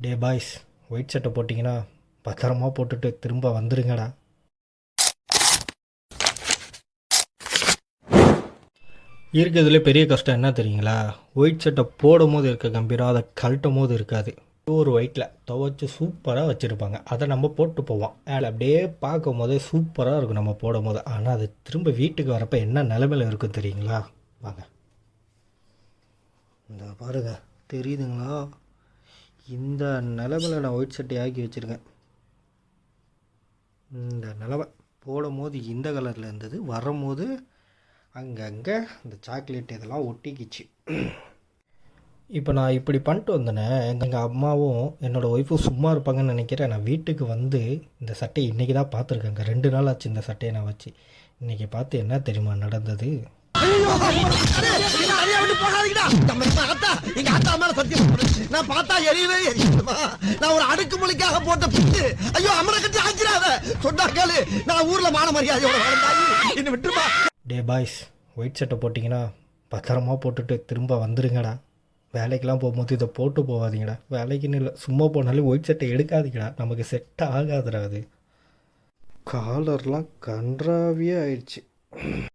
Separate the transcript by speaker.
Speaker 1: டே boys white சட்டை போட்டிங்கன்னா பத்திரமா போட்டுட்டு திரும்ப வந்துடுங்கடா இருக்கிறதுல பெரிய கஷ்டம் என்ன தெரியுங்களா? ஒயிட் சட்டை போடும் போது இருக்க கம்பீரம் அதை கழட்டும் போது இருக்காது. ஒரு ஒயிட்டில் துவைச்சி சூப்பராக வச்சுருப்பாங்க. அதை நம்ம போட்டு போவோம். அதில் அப்படியே பார்க்கும் போதே சூப்பராக இருக்கும் நம்ம போடும் போது ஆனால் அது திரும்ப வீட்டுக்கு வரப்போ என்ன நிலமையில இருக்கும் தெரியுங்களா? வாங்க. இந்த பாருங்க. தெரியுதுங்களா? இந்த நிலமையில நான் ஒயிட் சட்டை ஆக்கி வச்சுருக்கேன் இந்த நிலமை போடும் போது இந்த கலரில் இருந்தது வரும்போது அங்கங்கே இந்த சாக்லேட் இதெல்லாம் ஒட்டிக்கிச்சு இப்போ நான் இப்படி பண்ணிட்டு வந்தேனே எங்கள் அம்மாவும் என்னோடய ஒய்ஃபும் சும்மா இருப்பாங்கன்னு நினைக்கிறேன் நான் வீட்டுக்கு வந்து இந்த சட்டையை இன்றைக்கி தான் பார்த்துருக்கேங்க ரெண்டு நாள் ஆச்சு இந்த சட்டையை நான் வச்சு இன்றைக்கி பார்த்து என்ன தெரியுமா நடந்தது
Speaker 2: அத்தா சத்தியம் நான் பார்த்தா எரியவே எரியுமா நான் ஒரு அடுக்கு மொழிக்காக போட்ட பிட்டு ஐயோ அம்மனை கட்டி ஆக்கிறாத சொன்னா கேளு. நான் ஊர்ல மான மரியாதையோட வாழ்ந்தாயி. என்ன விட்டுருமா.
Speaker 1: டே பாய்ஸ் ஒயிட் சட்டை போட்டிங்கன்னா பத்திரமா போட்டுட்டு திரும்ப வந்துருங்கடா. வேலைக்கெலாம் போகும்போது இதை போட்டு போகாதீங்கடா. வேலைக்குன்னு இல்லை சும்மா போனாலும் ஒயிட் சட்டை எடுக்காதீங்கடா. நமக்கு செட் ஆகாதுடா அது. காலர்லாம் கன்றாவியே ஆயிடுச்சு.